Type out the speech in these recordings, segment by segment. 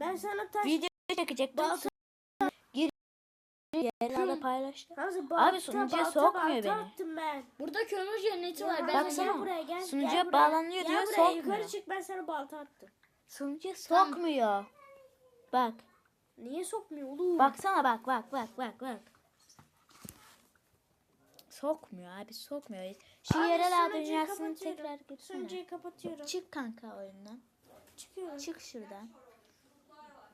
Ben sana taş... Video çekecektim. Balta- Gir. Yerlerde paylaştım. Abi sunucuya sokmuyor beni. Attım ben. Burada kömür cenneti var. Ben Baksana, buraya gel. sunucuya gel buraya. bağlanıyor Gel diyor, buraya, sokmuyor. Yukarı çık ben sana balta attım. Sunucuya sokmuyor. Bak. Niye sokmuyor oğlum? Baksana bak bak bak bak bak. Sokmuyor abi sokmuyor. Şu Abi, yerel dünyasını tekrar gitsene. Sunucuyu kapatıyorum. Çık kanka oyundan. Çıkıyorum. Çık şuradan.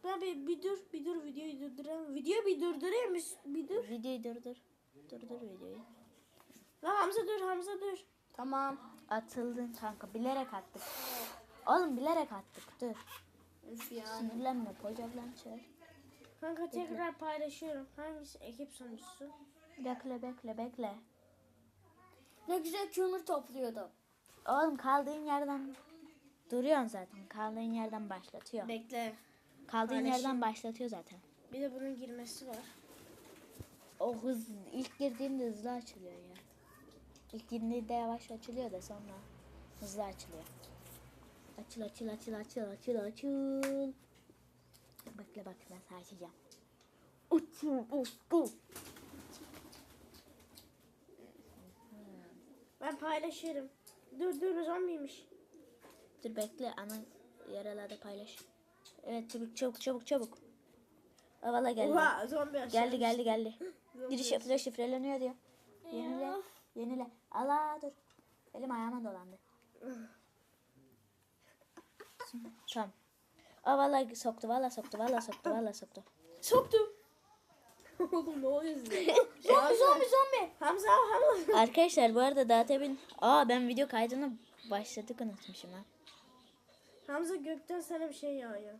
Ben bir, bir dur bir dur videoyu durdurayım. Video bir durdurayım bir, bir dur. Videoyu durdur. Durdur videoyu. Lan Hamza dur Hamza dur. Tamam. Atıldın kanka bilerek attık. Oğlum bilerek attık dur. Üf ya. Sinirlenme kocamdan çağır. Kanka tekrar paylaşıyorum. Hangisi ekip sunucusu? Bekle bekle bekle. Ne güzel kömür topluyordum. Oğlum kaldığın yerden duruyorsun zaten. Kaldığın yerden başlatıyor. Bekle. Kaldığın paylaşayım. yerden başlatıyor zaten. Bir de bunun girmesi var. O hız ilk girdiğinde hızlı açılıyor ya. İlk girdiğinde yavaş açılıyor da sonra hızlı açılıyor. Açıl açıl açıl açıl açıl açıl. Bekle bak ben açacağım. Açıl açıl. Ben paylaşırım. Dur dur zombiymiş. Dur bekle ana yaralarda paylaş. Evet çabuk çabuk çabuk çabuk. Aa, Valla geldi. Oha zombi aşağı Geldi geldi geldi. Giriş yapılıyor şifreleniyor diyor. Yenile. Yenile. Allah dur. Elim ayağıma dolandı. tamam. Aa valla soktu valla soktu valla soktu valla soktu. Soktum. Oğlum ne oluyor size? Zombi zombi zombi. Hamza Hamza. Arkadaşlar bu arada daha temin... Aa ben video kaydını başladık unutmuşum ha. Hamza gökten sana bir şey yağıyor.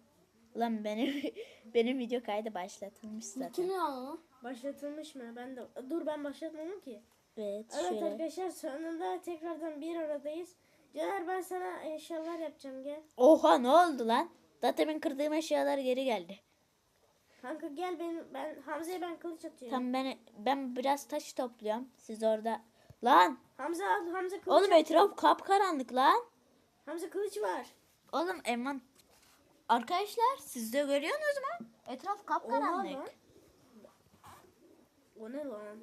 Ulan benim benim video kaydı başlatılmış zaten. Kim ya o? Başlatılmış mı? Ben de dur ben başlatmadım ki. Evet Evet şöyle. arkadaşlar sonunda tekrardan bir aradayız. Caner ben sana eşyalar yapacağım gel. Oha ne oldu lan? Daha temin kırdığım eşyalar geri geldi. Kanka gel ben ben Hamza'ya ben kılıç atıyorum. Tam ben ben biraz taş topluyorum. Siz orada lan Hamza al Hamza kılıç. oğlum at. etraf kapkaranlık lan. Hamza kılıç var. Oğlum Eman Arkadaşlar siz de görüyorsunuz mu? Etraf Oha kapkaranlık. O ne lan?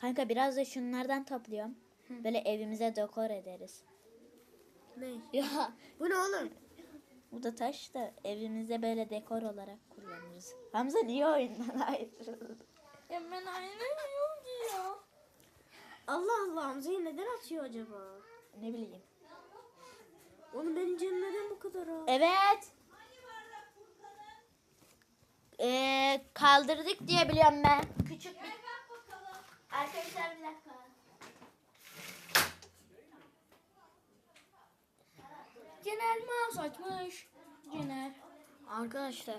Kanka biraz da şunlardan topluyorum. Böyle evimize dekor ederiz. Ne? Ya Bu ne oğlum? bu da taş da evimize böyle dekor olarak kullanırız. Hamza niye oyundan ayrıldı? Ya ben yok ki ya. Allah Allah Hamza'yı neden atıyor acaba? Ne bileyim. Oğlum benim canım neden bu kadar az? Evet. Ee, kaldırdık diye biliyorum ben. Küçük bir... Arkadaşlar bir dakika. Cener mouse açmış. Cener. Arkadaşlar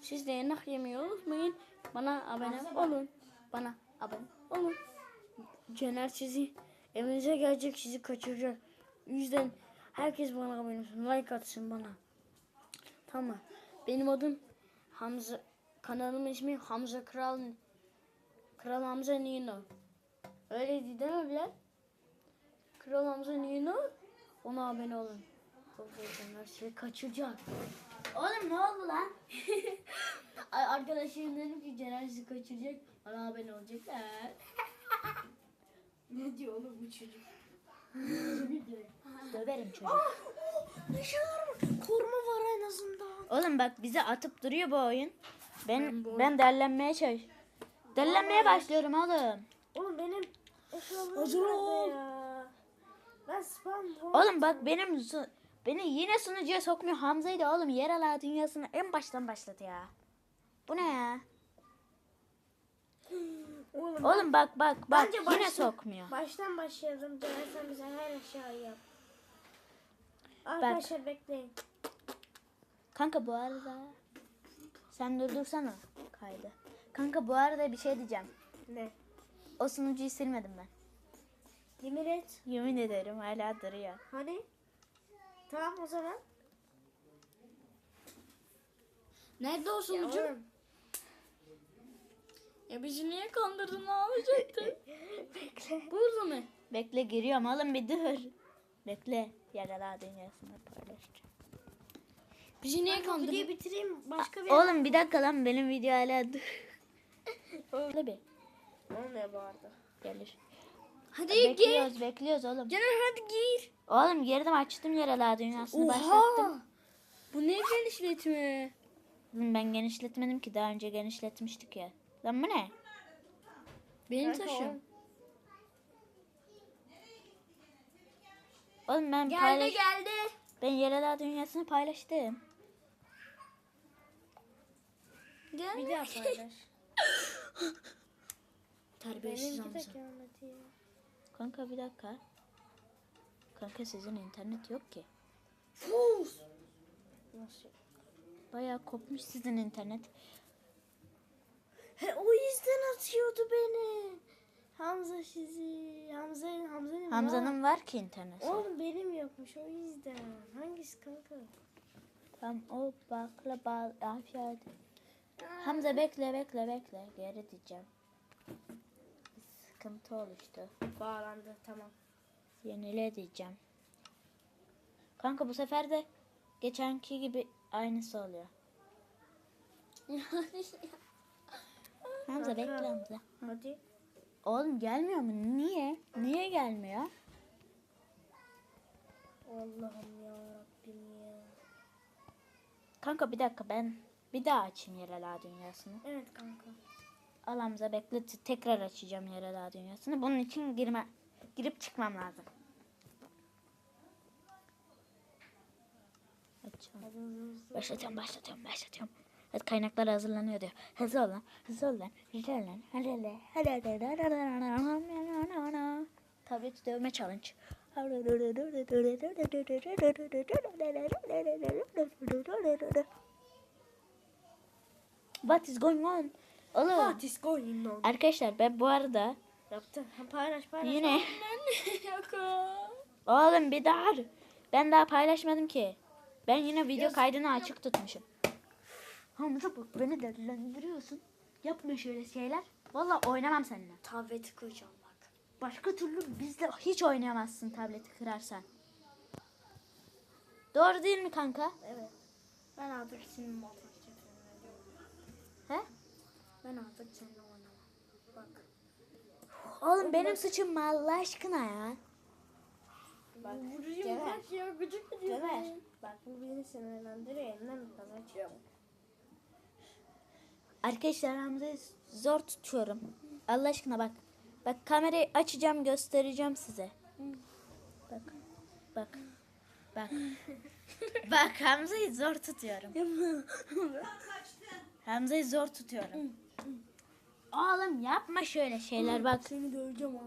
siz de yemek yemeyi unutmayın. Bana abone olun. Bana abone olun. Cener sizi evinize gelecek sizi kaçıracak. O yüzden herkes bana abone olsun. Like atsın bana. Tamam. Benim adım Hamza. Kanalımın ismi Hamza Kral. Kral Hamza Nino. Öyleydi değil mi Bilal? Kral Hamza Nino. Ona abone olun. Profesyonel sizi kaçıracak. Oğlum ne oldu lan? Arkadaşlarım dedim ki Cener sizi kaçıracak. Bana abone olacaklar. Ne diyor oğlum bu çocuk? Döverim çocuk. Koruma var en azından. Oğlum bak bize atıp duruyor bu oyun. Ben Ben bu ben derlenmeye çalış. Derlenmeye başlıyorum oğlum. Oğlum benim eşyalarım Hazır ol. Ben spam Oğlum bak benim beni yine sunucuya sokmuyor. Hamza'yı da oğlum yer ala dünyasını en baştan başladı ya. Bu ne ya? Oğlum, Oğlum bak bak bak yine başla- sokmuyor. Baştan başlayalım. Caner sen bize her eşyayı yap. Arkadaşlar bekleyin. Kanka bu arada sen durdursana kaydı. Kanka bu arada bir şey diyeceğim. Ne? O sunucuyu silmedim ben. Yemin et. Yemin ederim hala duruyor. Hani? Tamam o zaman. Nerede o Ya sunucu? oğlum, Ya bizi niye kandırdın ne alacaktın? Burada mı? Bekle giriyorum oğlum bir dur. Bekle yer ala dünyasını paylaşacağım. Bizi niye kandırıyor? videoyu bitireyim başka bir Oğlum bir dakika lan benim video hala dur. Öyle bir Olmuyor bu arada. gelir. Hadi gir. Bekliyoruz bekliyoruz oğlum. Caner hadi gir. Oğlum girdim açtım yaralar dünyasını başlattım. Oha. Bu ne genişletme? Oğlum Ben genişletmedim ki daha önce genişletmiştik ya. Lan bu ne? Benim Kanka taşım. Oğlum ben Geldi paylaş... geldi. Ben yaralar dünyasını paylaştım. Geldi. Bir daha paylaş. Terbiyesiz Benimki de Hamza. gelmedi ya. Kanka bir dakika. Kanka sizin internet yok ki. Fus. Nasıl? Bayağı kopmuş sizin internet. He, o yüzden atıyordu beni. Hamza sizi. Hamza Hamza'nın Hamza'nın var ki internet. var. Oğlum benim yokmuş o yüzden. Hangisi kanka? Tam o bakla bal afiyet. Hamza bekle bekle bekle. Geri diyeceğim. Sıkıntı oluştu. Bağlandı tamam. Yenile diyeceğim. Kanka bu sefer de geçenki gibi aynısı oluyor. Hamza bekle Hamza. Hadi. Oğlum gelmiyor mu? Niye? Niye gelmiyor? Allah'ım ya Rabbim ya. Kanka bir dakika ben bir daha açayım Yerel dünyasını. Evet kanka. Al Hamza bekle tekrar açacağım Yerel dünyasını. Bunun için girme girip çıkmam lazım. Açalım. Başlatıyorum, başlatıyorum, başlatıyorum. Evet kaynaklar hazırlanıyor diyor. Hızlı ol lan, hızlı ol lan. Hızlı ol lan. Hadi hadi, hadi hadi, hadi. Tablet dövme challenge. What is going on? Oğlum. What is going on? Arkadaşlar ben bu arada Yaptı. Ha, Paylaş paylaş. yine oğlum bir daha ben daha paylaşmadım ki. Ben yine video kaydını açık tutmuşum. Hamza bak beni delilendiriyorsun. Yapma şöyle şeyler. Vallahi oynamam seninle. Tableti koyacağım bak. Başka türlü bizle hiç oynayamazsın tableti kırarsan. Doğru değil mi kanka? Evet. Ben artık senin motor He? Ben artık seninle oynamam. Bak. Oğlum benim suçum mu Allah aşkına ya? Bak. Vurayım Cevher. bak ya gıcık ediyor beni. Bak bu beni sinirlendiriyor. Elimden açıyorum. Arkadaşlar Hamza'yı zor tutuyorum. Allah aşkına bak. Bak kamerayı açacağım göstereceğim size. Bak. Bak. Bak. bak Hamza'yı zor tutuyorum. Hamza'yı zor tutuyorum. Oğlum yapma şöyle şeyler bak. Seni döveceğim ha.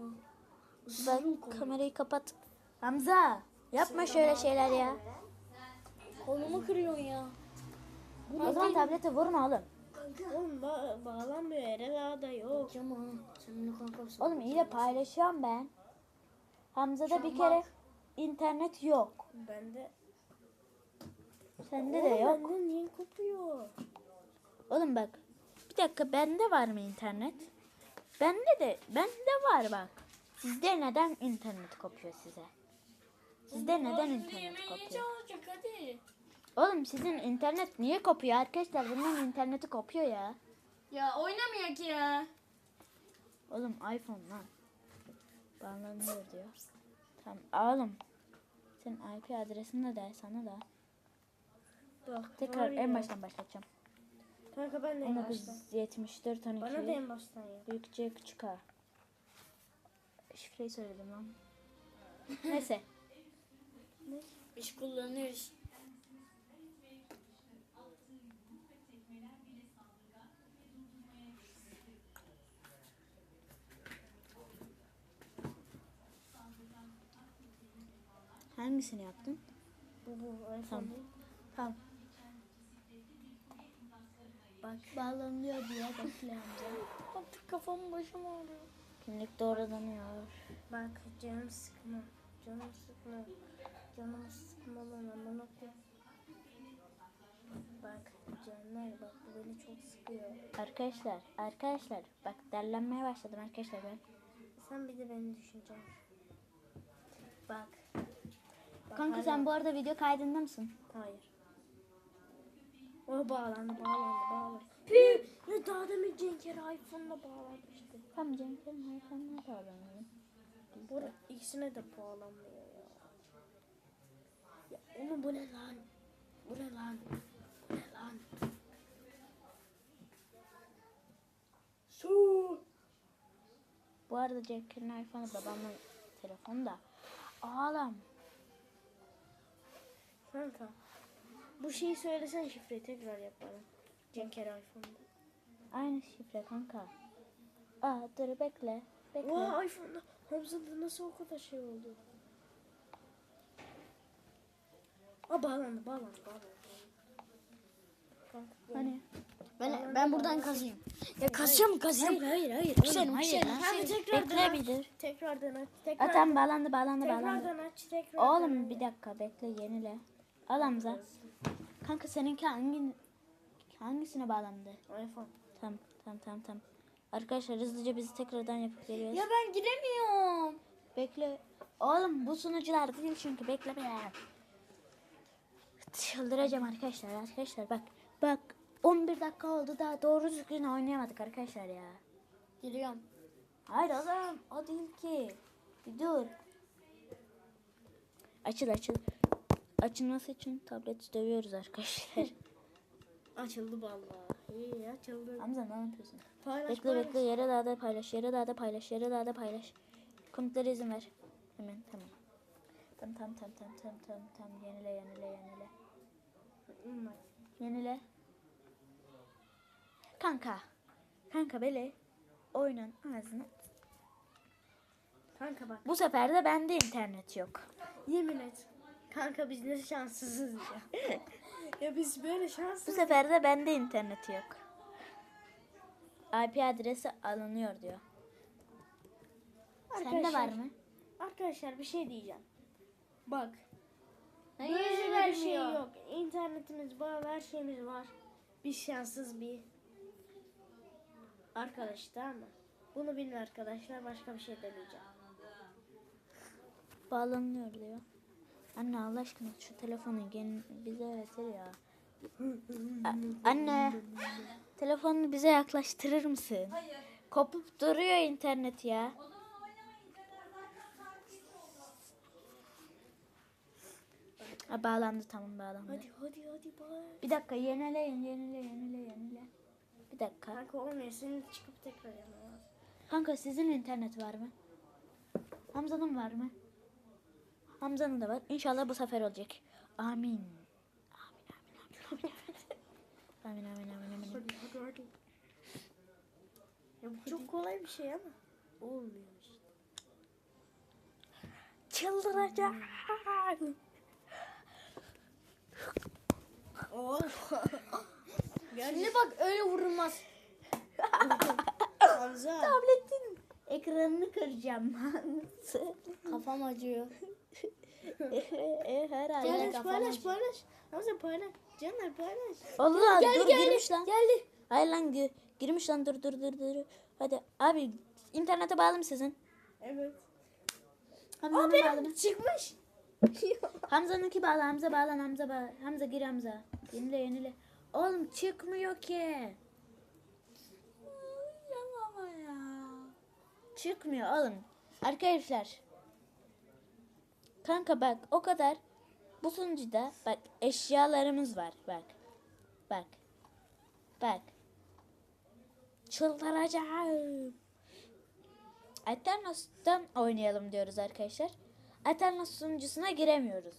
Bak kamerayı kapat. Hamza yapma şöyle şeyler ya. Kolumu kırıyorsun ya. O zaman tablete vurma oğlum. Oğlum ba- bağlanmıyor. Erel Ağa'da yok. Döveceğim ha. Seninle kankasın. Oğlum iyi de paylaşıyorum ben. Hamza'da bir kere internet yok. Bende. Sende de Oğlum yok. Bende niye kopuyor? Oğlum bak. Bir dakika bende var mı internet? Bende de bende var bak. Sizde neden internet kopuyor size? Sizde neden internet kopuyor? çalışacak hadi. Oğlum sizin internet niye kopuyor arkadaşlar? Bunun interneti kopuyor ya. Ya oynamayak ya. Oğlum iPhone lan. Bağlanıyor diyor. Tamam oğlum. Senin IP adresini de sana da. Bak Tekrar var en ya. baştan başlatacağım. Kanka ben de en baştan. 1974 12. Bana da en baştan ya. Büyük C küçük A. Şifreyi söyledim lan. Neyse. Biz kullanırız. Hangisini yaptın? Bu bu. iPhone Tamam. Tamam. Bak bağlanıyor diye amca. Artık kafam başım ağrıyor. Kimlik doğrulanıyor. Bak canım sıkma. Canım sıkma. Canım sıkma lan koy. Bak canlar bak bu beni çok sıkıyor. Arkadaşlar, arkadaşlar bak derlenmeye başladım arkadaşlar ben. Sen bir de beni düşüneceksin. Bak. Kanka sen bu arada video kaydında mısın? Hayır. O bağlandı bağlandı bağlandı. Ne daha demin Cenker iPhone'la bağlanmıştı. Tam Cenk'in iPhone'una bağlanalım. Bu ikisine de bağlanmıyor ya. Ya oğlum bu ne lan? Bu ne lan? Bu ne lan? Su. Bu arada Cenk'in iPhone'u babamın telefonu da. Ağlam. Kanka. Bu şeyi söylesen şifreyi tekrar yapalım. Cenker iPhone'da. Aynı şifre kanka. Aa dur bekle. Bekle. Oha iPhone'da Hamza'da nasıl o kadar şey oldu? Aa bağlandı bağlandı bağlandı. Kanka, bu- Hani? Ben, ben buradan kazıyım. Ya kazacağım kazıyım. hayır hayır. Bir sene, bir sene. Hadi tekrar Bekle bir dur. Tekrardan aç. Tekrar, Aa, tamam bağlandı bağlandı bağlandı. tekrardan aç. Tekrardan Oğlum bir dakika bekle yenile. Al Hamza. Kanka seninki hangi hangisine bağlandı? iPhone. Tamam tamam tamam tamam. Arkadaşlar hızlıca bizi tekrardan yapıp geliyoruz. Ya ben giremiyorum. Bekle. Oğlum bu sunucular değil çünkü bekle be. Çıldıracağım arkadaşlar arkadaşlar bak. Bak 11 dakika oldu daha doğru düzgün oynayamadık arkadaşlar ya. Giriyorum. Hayır oğlum o değil ki. Bir dur. Açıl açıl. Açılması için tableti dövüyoruz arkadaşlar. Açıldı vallahi. İyi açıldı. Hamza ne yapıyorsun? Paylaş Bekle paylaş. bekle yere dağda paylaş yere dağda paylaş yere dağda paylaş. Komutlere izin ver. Hemen tamam. Tamam tamam tamam tamam tamam tamam tamam yenile yenile yenile. Yenile. Kanka. Kanka böyle oyunun ağzını. Kanka bak. Bu sefer de bende internet yok. Yemin et. Kanka biz ne şanssızız ya. ya biz böyle Bu şanssız. sefer de bende internet yok. IP adresi alınıyor diyor. Sende var Arkadaşlar- mı? Arkadaşlar bir şey diyeceğim. Bak. Hayır, Böyle bir şey yok. İnternetimiz var, her şeyimiz var. Biz şanssız bir arkadaş tamam mı? Bunu bilin arkadaşlar. Başka bir şey demeyeceğim. Bağlanıyor diyor. Anne Allah aşkına şu telefonu gen bize öğretir ya. A- anne telefonunu bize yaklaştırır mısın? Kopup duruyor internet ya. Ha, bağlandı tamam bağlandı. Hadi hadi hadi bak. Bir dakika yenileyin yenile yenile yenile. Bir dakika. Kanka olmuyor. Senin çıkıp tekrar yapman lazım. Kanka sizin internet var mı? Hamza'nın var mı? Hamza'nın da var. İnşallah bu sefer olacak. Amin. Amin amin amin amin. amin amin amin. Ya bu çok kolay bir şey ama olmuyor işte. Çıldıracağım. Şimdi bak öyle vurulmaz. Hamza. Tabletin ekranını kıracağım. Kafam acıyor. E, herhalde. Paylaş kafam paylaş acıyor. paylaş. Hamza paylaş. Canlar paylaş. Allah Geldi, dur geldi, girmiş lan. geldi. Hayır lan gi- girmiş lan dur dur dur dur. Hadi abi internete bağlı mı sizin? Evet. Hamza'nın bağlı mı? çıkmış. Hamza'nınki bağlı. Hamza bağlan Hamza bağlı. Hamza gir Hamza. Yenile yenile. Oğlum çıkmıyor ki. Çıkmıyor oğlum. Arkadaşlar. Kanka bak o kadar. Bu sunucuda bak eşyalarımız var. Bak. Bak. Bak. Çıldıracağım. Eternus'tan oynayalım diyoruz arkadaşlar. Eternus sunucusuna giremiyoruz.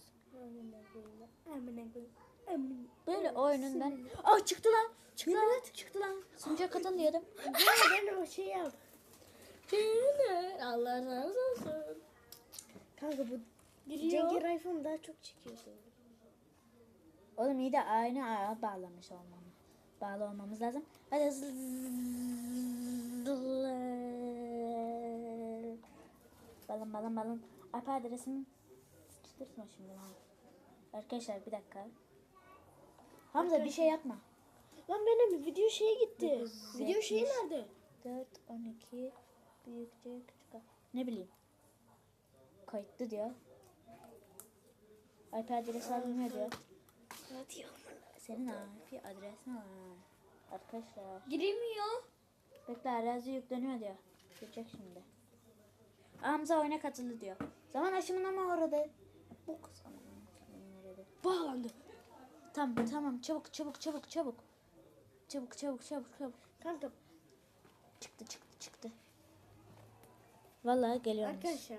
Böyle oyunun ben... Aa çıktı lan. Çıktı lan. Çıktı lan. Sunucuya katıl diyordum. Ben o şey yap. Allah razı olsun. Kanka bu Giriyor. Cenker iPhone daha çok çekiyorsun. Oğlum iyi de aynı ağa bağlamış olmamız. Bağlı olmamız lazım. Hadi hızlı. Balon balon balon. IP adresini sıçtırtma şimdi ha. Arkadaşlar bir dakika. Hamza bir şey yapma. Lan benim video şeye gitti. Dokuz, Video şeyi nerede? 4, 12, büyükçe küçük. Ne bileyim. Kayıtlı diyor. IP adresi alınıyor diyor. Hadi senin IP adresin var. Arkadaşlar. Giremiyor. Bekle arazi yükleniyor diyor. Gelecek şimdi. Hamza oyuna katıldı diyor. Zaman aşımına mı uğradı? Bu kız. Bağlandı. Tamam tamam çabuk çabuk çabuk çabuk. Çabuk çabuk çabuk çabuk. Kanka Çıktı çıktı çıktı. Vallahi geliyormuş. arkadaşlar.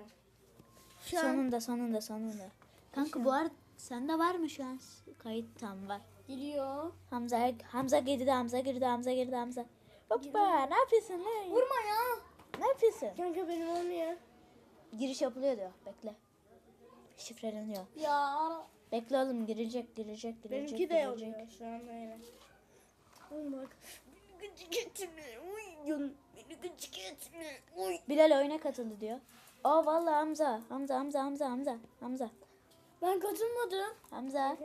Sonunda sonunda sonunda. Kanka bu arada sende var mı şu an kayıt tam var. Geliyor. Hamza Hamza girdi Hamza girdi Hamza girdi Hamza. Hoppa ne yapıyorsun lan? Vurma ya. Ne yapıyorsun? kanka benim olmuyor. Giriş yapılıyor diyor. Bekle. Şifreleniyor. Ya ara. Bekle oğlum girecek girecek girecek. Benimki de oluyor şu an öyle. Oğlum bak. Gıcık etme. Uyuyun. Beni gıcık etme. Uy. Bilal oyuna katıldı diyor. Aa vallahi Hamza. Hamza Hamza Hamza Hamza. Hamza. Ben katılmadım. Hamza.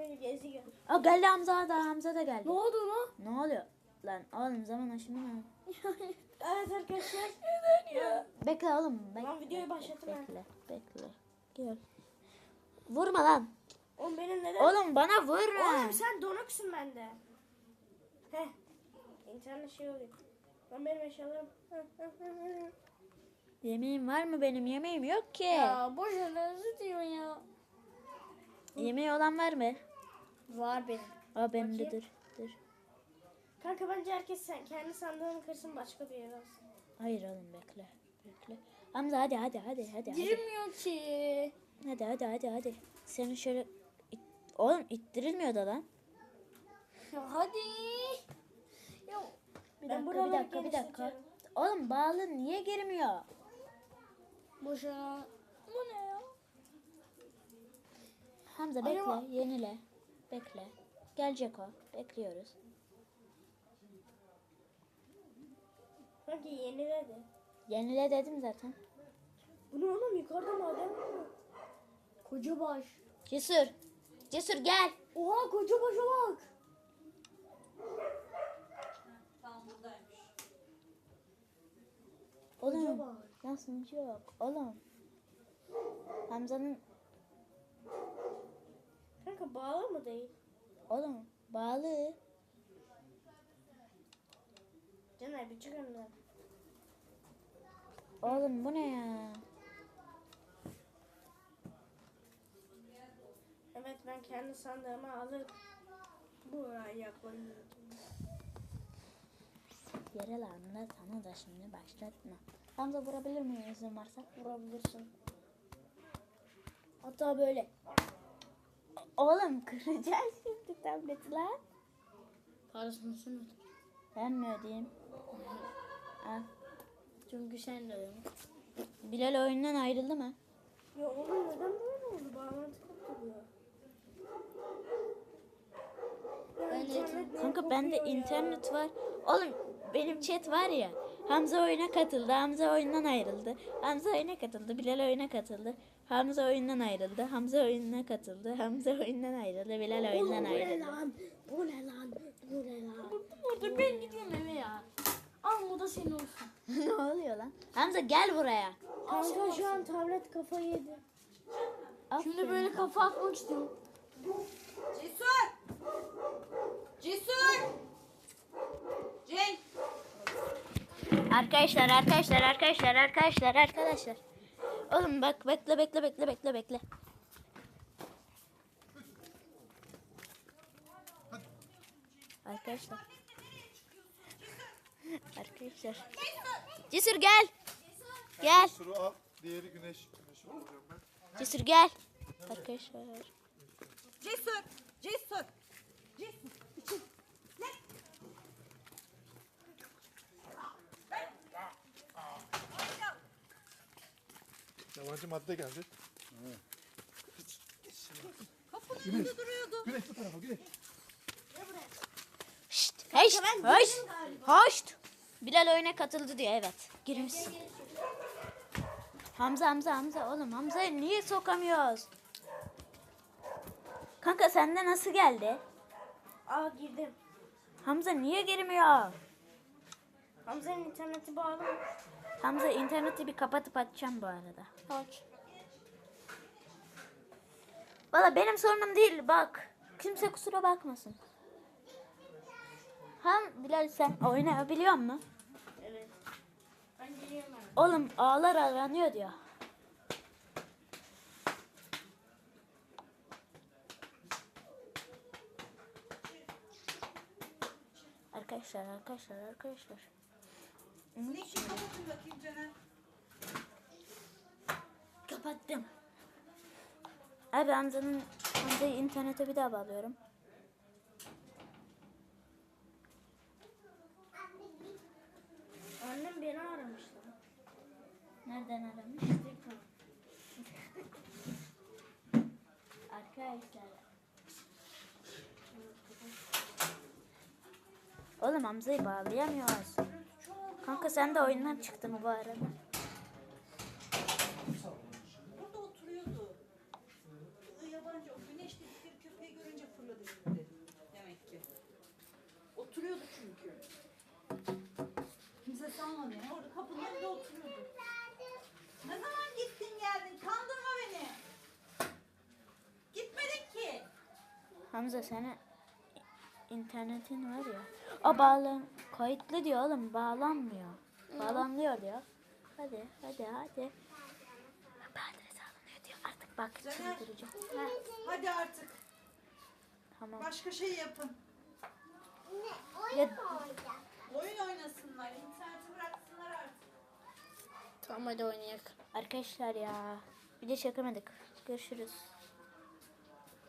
Aa geldi Hamza da Hamza da geldi. Ne oldu lan? Ne oluyor? Lan oğlum zaman aşımı ne? Evet arkadaşlar. Bekle oğlum. Bekle. Lan videoyu başlatın. Bekle. Bekle. Gel. Vurma lan. Oğlum benim neden? Oğlum bana vurma. Oğlum sen donuksun bende. Heh. İnternet şey oluyor. Lan benim eşyalarım. Yemeğim var mı benim? Yemeğim yok ki. Ya boş ver özür diyor ya. Yemeği olan var mı? Var benim. Aa benim de dur. Dur. Kanka bence herkes sen, kendi sandığını kırsın başka bir yere alsın. Hayır oğlum bekle. Bekle. Hamza hadi hadi hadi hadi. Hadi Girmiyor ki. hadi hadi hadi. hadi. Seni şöyle it- Oğlum ittirilmiyor da lan. Ya hadi. Ya Bir Ben dakika bir dakika bir dakika. Oğlum bağlı niye girmiyor? boşa. Bu ne? Hamza bekle Acaba- yenile. Bekle. Gelecek o. Bekliyoruz. Kanka yeniledi. Yenile dedim zaten. Bu ne oğlum yukarıda mı? Koca baş. Cesur. Cesur gel. Oha koca başa bak. Oğlum. Nasıl yok? Oğlum. Hamza'nın Kanka bağlı mı değil? oğlum bağlı. Caner bir çık önümden. Oğlum bu ne ya? Evet ben kendi sandığımı alıp buraya yaklaşıyorum. Yere lan da sana da şimdi başlatma. Hamza vurabilir miyim izin varsa? Vurabilirsin. Hatta böyle. Oğlum kıracağız şimdi tableti lan. Parasını sen öde. Ben mi ödeyeyim? Al. Çünkü sen de ödedin. Bilal oyundan ayrıldı mı? Ya oğlum neden böyle oldu? Bağlantı koptu Ben de- Kanka bende internet var. Oğlum benim chat var ya. Hamza oyuna katıldı. Hamza oyundan ayrıldı. Hamza oyuna katıldı. Bilal oyuna katıldı. Hamza oyundan ayrıldı. Hamza oyununa katıldı. Hamza oyundan ayrıldı. Bilal Oğlum oyundan bu ne ayrıldı. lan? Bu ne lan? Bu ne lan? Burada ben gidiyorum eve ya. Al bu da senin olsun. ne oluyor lan? Hamza gel buraya. Kanka şu an tablet kafayı yedi. Şimdi böyle kafa atmak istiyorum. Cesur! Cesur! Cenk! Arkadaşlar arkadaşlar arkadaşlar arkadaşlar arkadaşlar. Oğlum bak bekle bekle bekle bekle bekle. Arkadaşlar. Arkadaşlar. Cesur gel. Gel. Suru al. Diğeri güneş. Güneşi bulacağım ben. Cesur gel. Arkadaşlar. Cesur! Cesur! Cesur! Yabancı madde geldi. Kapının önünde duruyordu. Güneş bu tarafa güneş. Şşt. Heşt. Heşt. Hoşt. Bilal oyuna katıldı diyor evet. Girmişsin. Hamza Hamza Hamza oğlum Hamza'yı niye sokamıyoruz? Kanka sende nasıl geldi? Aa girdim. Hamza niye girmiyor? Hamza'nın interneti bağlı mı? Hamza interneti bir kapatıp açacağım bu arada. Aç. Valla benim sorunum değil bak. Kimse kusura bakmasın. Han Bilal sen oynayabiliyor musun? Evet. Ben hemen. Oğlum ağlar aranıyor diyor. Arkadaşlar arkadaşlar arkadaşlar. Sinek bir kapatın bakayım Caner. Kapattım. Abi Hamza'nın Hamza'yı internete bir daha bağlıyorum. Annem beni aramıştı. Nereden aramış? Arkadaşlar. Oğlum Hamza'yı bağlayamıyoruz. Kanka sen de oyundan çıktın bu arada. Burada oturuyordu. Yabancı o güneş dedikleri köpeği görünce fırladı gitti. Demek ki. Oturuyordu çünkü. Kimse salmadı yani. Orada kapının önünde oturuyordu. Ne zaman gittin geldin? Kandırma beni. Gitmedin ki. Hamza senin internetin var ya. O bağlan kayıtlı diyor oğlum bağlanmıyor. Bağlanmıyor diyor. Hadi hadi hadi. Adres alınıyor diyor. Artık bak Caner. çıldıracağım. Hadi artık. Tamam. Başka şey yapın. Ya, Oyun oynasınlar. interneti bıraksınlar artık. Tamam hadi oynayalım. arkadaşlar ya. Bir de çekemedik. Görüşürüz.